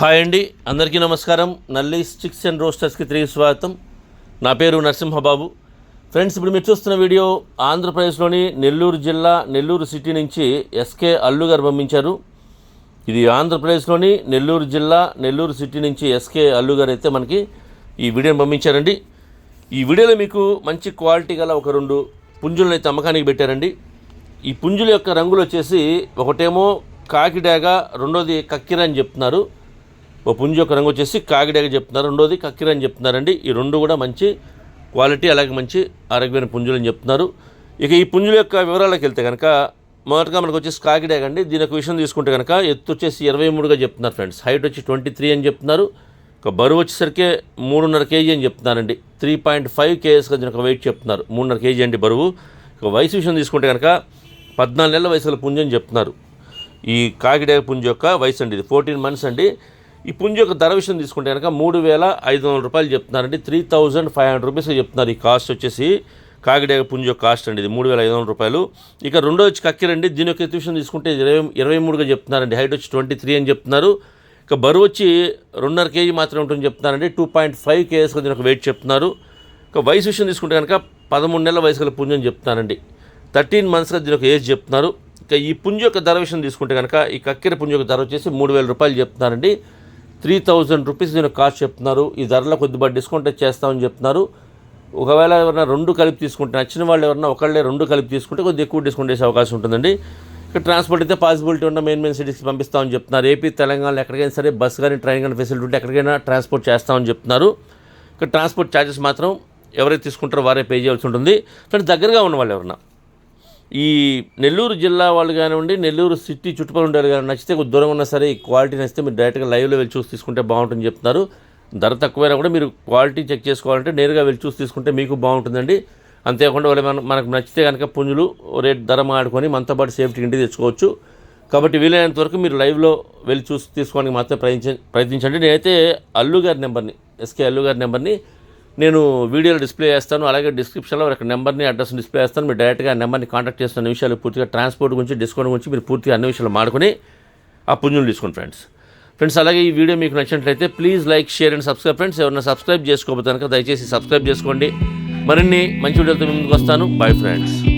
Hi అండి అందరికీ నమస్కారం. నల్లి స్టిక్స్ అండ్ రోస్టర్స్కి తిరిగి స్వాగతం. నా పేరు నరసింహబాబు. ఫ్రెండ్స్ ఇప్పుడు మీరు చూస్తున్న వీడియో ఆంధ్రప్రదేశ్లోని నెల్లూరు జిల్లా నెల్లూరు సిటీ నుంచి ఎస్కే అల్లు గారు పంపించారు. ఇది ఆంధ్రప్రదేశ్లోని నెల్లూరు జిల్లా నెల్లూరు సిటీ నుంచి ఎస్కే అల్లు గారు అయితే మనకి ఈ వీడియోని పంపించారండి. ఈ వీడియోలో మీకు మంచి క్వాలిటీ గల ఒక రెండు పుంజులను అయితే అమ్మకానికి పెట్టారండి. ఈ పుంజుల యొక్క రంగులు వచ్చేసి ఒకటేమో కాకిడాగ రెండోది కక్కిర అని చెప్తున్నారు. ఓ పుంజు యొక్క రంగు వచ్చేసి కాకిడాగ చెప్తున్నారు. రెండోది కక్కిర అని చెప్తున్నారండి. ఈ రెండు కూడా మంచి క్వాలిటీ అలాగే మంచి ఆరోగ్యమైన పుంజులు అని చెప్తున్నారు. ఇక ఈ పుంజుల యొక్క వివరాలకు వెళ్తే కనుక మొదటగా మనకు వచ్చేసి కాకిడాగ అండి దీని యొక్క విషయం తీసుకుంటే కనుక ఎత్తు వచ్చేసి ఇరవై మూడుగా చెప్తున్నారు ఫ్రెండ్స్. హైట్ వచ్చి ట్వంటీ త్రీ అని చెప్తున్నారు. ఒక బరువు వచ్చేసరికి మూడున్నర కేజీ అని చెప్తున్నారండి. త్రీ పాయింట్ ఫైవ్ కేఎస్గా దీని ఒక వెయిట్ చెప్తున్నారు. మూడున్నర కేజీ అండి బరువు. ఇక వయసు విషయం తీసుకుంటే కనుక పద్నాలుగు నెలల వయసుల పుంజు అని చెప్తున్నారు. ఈ కాకిడాగ పుంజు యొక్క వయసు అండి ఇది. ఫోర్టీన్ మంత్స్ అండి. ఈ పుంజు యొక్క ధర విషయం తీసుకుంటే కనుక మూడు వేల ఐదు వందల రూపాయలు చెప్తున్నారండి. Three thousand five hundred rupees చెప్తున్నారు. ఈ కాస్ట్ వచ్చేసి కాకిడేగ పుంజు యొక్క కాస్ట్ అండి ఇది మూడు వేల ఐదు వందల రూపాయలు. ఇక రెండో వచ్చి కక్కిరండి దీని యొక్క విషయం తీసుకుంటే ఇరవై ఇరవై మూడుగా చెప్తున్నారండి. హైట్ వచ్చి ట్వంటీ త్రీ అని చెప్తున్నారు. ఇక బరువు వచ్చి రెండున్నర కేజీ మాత్రమే ఉంటుందని చెప్తున్నారండి. టూ పాయింట్ ఫైవ్ కేఎస్గా దీని ఒక వెయిట్ చెప్తున్నారు. ఇక వయసు విషయం తీసుకుంటే కనుక పదమూడు నెలల వయసు గల పుంజు అని చెప్తున్నారండి. థర్టీన్ మంత్స్గా దీని ఒక ఏజ్ చెప్తున్నారు. ఇక ఈ పుంజు యొక్క ధర విషయం తీసుకుంటే కనుక ఈ కక్కెర పుంజ యొక్క ధర వచ్చేసి మూడు వేల రూపాయలు చెప్తున్నారండి. త్రీ థౌజండ్ రూపీస్ నేను కాస్ట్ చెప్తున్నారు. ఈ ధరలో కొద్దిగా డిస్కౌంట్ చేస్తామని చెప్తున్నారు. ఒకవేళ ఎవరైనా రెండు కలిపి తీసుకుంటే నచ్చిన వాళ్ళు ఎవరైనా ఒకళ్ళే రెండు కలిపి తీసుకుంటే కొద్దిగా ఎక్కువ డిస్కౌంట్ చేసే అవకాశం ఉంటుందండి. ఇక్కడ ట్రాన్స్పోర్ట్ అయితే పాసిబిలిటీ ఉన్న మెయిన్ మెయిన్ సిటీస్కి పంపిస్తామని చెప్తున్నారు. ఏపీ తెలంగాణలో ఎక్కడికైనా సరే బస్ కానీ ట్రైన్ కానీ ఫెసిలిటీ ఉంటే ఎక్కడికైనా ట్రాన్స్పోర్ట్ చేస్తామని చెప్తున్నారు. ఇక ట్రాన్స్పోర్ట్ ఛార్జెస్ మాత్రం ఎవరైతే తీసుకుంటారో వారే పే చేయాల్సి ఉంటుంది. కానీ దగ్గరగా ఉన్న వాళ్ళు ఎవరన్నా ఈ నెల్లూరు జిల్లా వాళ్ళు కానివ్వండి నెల్లూరు సిటీ చుట్టుపక్కల ఉండే కానీ నచ్చితే కొద్ది దూరం ఉన్నా సరే ఈ క్వాలిటీ నచ్చితే మీరు డైరెక్ట్గా లైవ్లో వెళ్ళి చూసి తీసుకుంటే బాగుంటుందని చెప్తున్నారు. ధర తక్కువైనా కూడా మీరు క్వాలిటీ చెక్ చేసుకోవాలంటే నేరుగా వెళ్ళి చూసి తీసుకుంటే మీకు బాగుంటుందండి. అంతేకాకుండా వాళ్ళు మన మనకు నచ్చితే కనుక పుంజులు రేట్ ధర మాడుకొని మనతో పాటు సేఫ్టీ ఇంటికి తెచ్చుకోవచ్చు. కాబట్టి వీలైనంత వరకు మీరు లైవ్లో వెళ్ళి చూసి తీసుకోవడానికి మాత్రమే ప్రయత్నించండి. నేనైతే అల్లు గారి నెంబర్ని ఎస్కే అల్లు గారి నెంబర్ని నేను వీడియోలో డిస్ప్లే చేస్తాను అలాగే డిస్క్రిప్షన్లో ఒక నెంబర్ని అడ్రస్ డిస్ప్లే చేస్తాను. మీరు డైరెక్ట్గా ఆ నెంబర్ని కాంటాక్ట్ చేస్తున్న విషయాలు పూర్తిగా ట్రాన్స్పోర్ట్ గురించి డిస్కౌంట్ గురించి మీరు పూర్తిగా అన్ని విషయాలు మాడుకొని ఆ పుణ్యం తీసుకోండి ఫ్రెండ్స్. ఫ్రెండ్స్ అలాగే ఈ వీడియో మీకు నచ్చినట్లయితే please like share and subscribe. Friends ఎవరైనా సబ్స్క్రైబ్ చేసుకోకపోతే కనుక దయచేసి సబ్స్క్రైబ్ చేసుకోండి. మరిన్ని మంచి వీడియోలతో ముందుకు వస్తాను. Bye friends